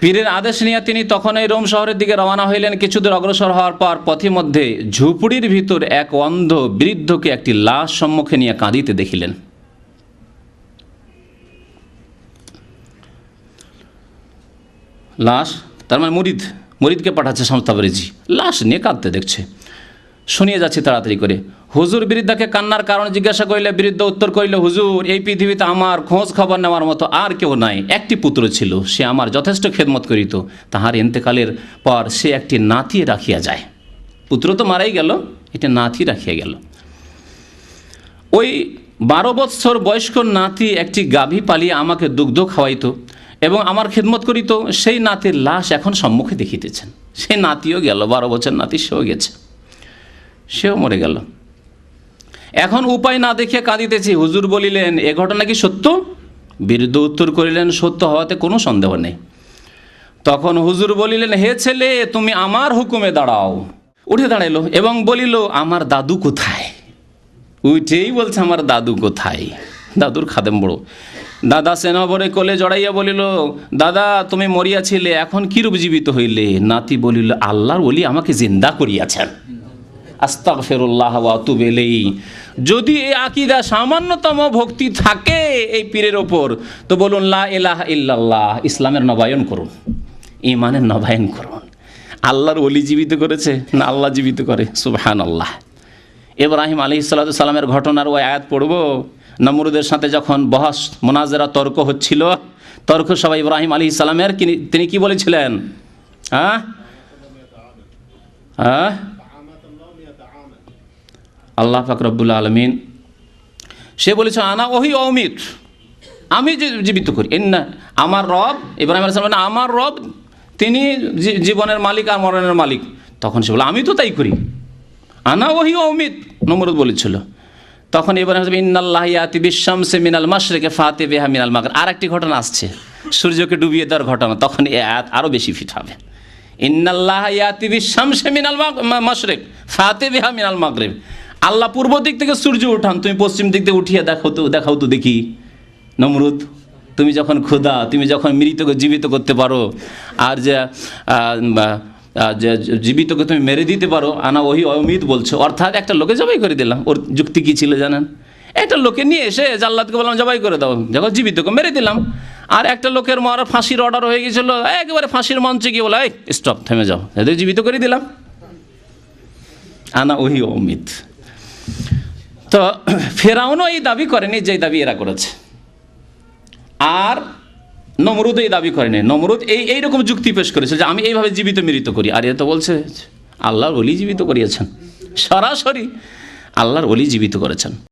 পীরের আদেশ নিয়ে তিনি তখন এই রোম শহরের দিকে রওনা হইলেন। কিছুদূর অগ্রসর হওয়ার পর পথিমধ্যে ঝুপড়ির ভিতর এক অন্ধ বৃদ্ধকে একটি লাশ সম্মুখে নিয়ে কাঁদিতে দেখিলেন। লাশ? তার মানে মুরিদ। মুরিদকে পাঠাচ্ছে সংস্থাবরিজি লাশ নিয়ে কাঁদতে দেখছে। শুনিয়ে যাচ্ছে তাড়াতাড়ি করে। হুজুর বৃদ্ধাকে কান্নার কারণ জিজ্ঞাসা করিলে বৃদ্ধ উত্তর করিল, হুজুর, এই পৃথিবীতে আমার খোঁজ খবর নেওয়ার মতো আর কেউ নাই। একটি পুত্র ছিল, সে আমার যথেষ্ট খেদমত করিত। তাহার এন্তেকালের পর সে একটি নাতি রাখিয়া যায়। পুত্র তো মারাই গেল এটা নাতি রাখিয়া গেল। ওই বারো বৎসর বয়স্ক নাতি একটি গাভী পালিয়ে আমাকে দুগ্ধ খাওয়াইতো এবং আমার খেদমত করিত। সেই নাতির লাশ এখন সম্মুখে দেখিতেছেন। সেই নাতিও গেল, বারো বছর নাতি সেও গেছে। সেও মরে গেল। এখন উপায় না দেখে কাঁদিতেছি। হুজুর বলিলেন, এ ঘটনা কি সত্য? বিরুদ্ধ উত্তর করিলেন, সত্য হওয়াতে কোনো সন্দেহ নেই। তখন হুজুর বলিলেন, হে ছেলে, তুমি আমার হুকুমে দাঁড়াও। উঠে দাঁড়াইলো এবং বলিল, আমার দাদু কোথায়? উঠেই বলছে, আমার দাদু কোথায়? দাদুর খাদেম বড়। দাদা সেনাবরে কোলে জড়াইয়া বলিল, দাদা, তুমি মরিয়াছিলে, এখন কিরূপ জীবিত হইলে? নাতি বলিল, আল্লাহর বলি আমাকে জিন্দা করিয়াছেন। আস্তাক ফেরুল্লাহ তুবেলেই যদি এই আকিদা সামান্যতম ভক্তি থাকে এই পীরের ওপর, তো বলুন, লা এলাহ ইল্লাল্লাহ, ইসলামের নবায়ন করুন। ইমানের নবায়ন করুন। আল্লাহর ওলি জীবিত করেছে না আল্লাহ জীবিত করে? সুবহান আল্লাহ ইব্রাহিম আলী সাল্লামের ঘটনার ওই আয়াত পড়ব। নমরুদের সাথে যখন বহস, মোনাজেরা তর্ক হচ্ছিল, তর্ক সবাই ইব্রাহিম আলী ইসলামের তিনি কি বলেছিলেন? হ্যাঁ? হ্যাঁ? আল্লাহ ফাকরবুল্লা আলমিন, সে বলেছে আনা ওহি অমিত, আমি যে জীবিত করি। না আমার রব, ইব্রাহিম আলী সালাম আমার রব, তিনি জীবনের মালিক আর মরণের মালিক। তখন সে বলে, আমি তো তাই করি। আনা ওহি অমিত, নমরুদ বলেছিল। তখন ইব্রাহিম ইন্নাল্লাহ ইয়াতি বিশ্বামসে মিনাল মাশরিকে ফাতে বেহা মিনাল মাগর আর একটি ঘটনা আসছে, সূর্যকে ডুবিয়ে দেওয়ার ঘটনা, তখন এ আয়াত আরও বেশি ফিট হবে। ইন্নাল্লাহ ইয়াতি বিশ্বামসে মিনাল মাশরিক ফাতে বেহা মিনাল মাগরিব। আল্লাহ পূর্ব দিক থেকে সূর্য উঠান, তুমি পশ্চিম দিক থেকে উঠিয়ে দেখাও তো দেখাও তো দেখি। নমরুদ, তুমি যখন ক্ষুধা, তুমি যখন মৃতকে জীবিত করতে পারো, আর যে যে জীবিতকে তুমি মেরে দিতে পারো, আনা ওহি অমিত বলছো। অর্থাৎ একটা লোকে জবাই করে দিলাম। ওর যুক্তি কী ছিল জানেন? একটা লোকে নিয়ে এসে জাল্লাদকে বললাম, জবাই করে দাও। যখন জীবিতকে মেরে দিলাম। আর একটা লোকের মারা ফাঁসির অর্ডার হয়ে গেছিল। একেবারে ফাঁসির মঞ্চে গিয়ে বলে, এই স্টপ থেমে যাও। জীবিত করে দিলাম। আনা ওহি অমিত। তো ফেরাউনও এই দাবি করেনি যে দাবি এরা করেছে। আর নমরুদ এই দাবি করেনি। নমরুদ এই এইরকম যুক্তি পেশ করেছে যে আমি এইভাবে জীবিত মিলিত করি। আর এ তো বলছে আল্লাহর অলি জীবিত করিয়েছেন। সরাসরি আল্লাহর অলি জীবিত করেছেন।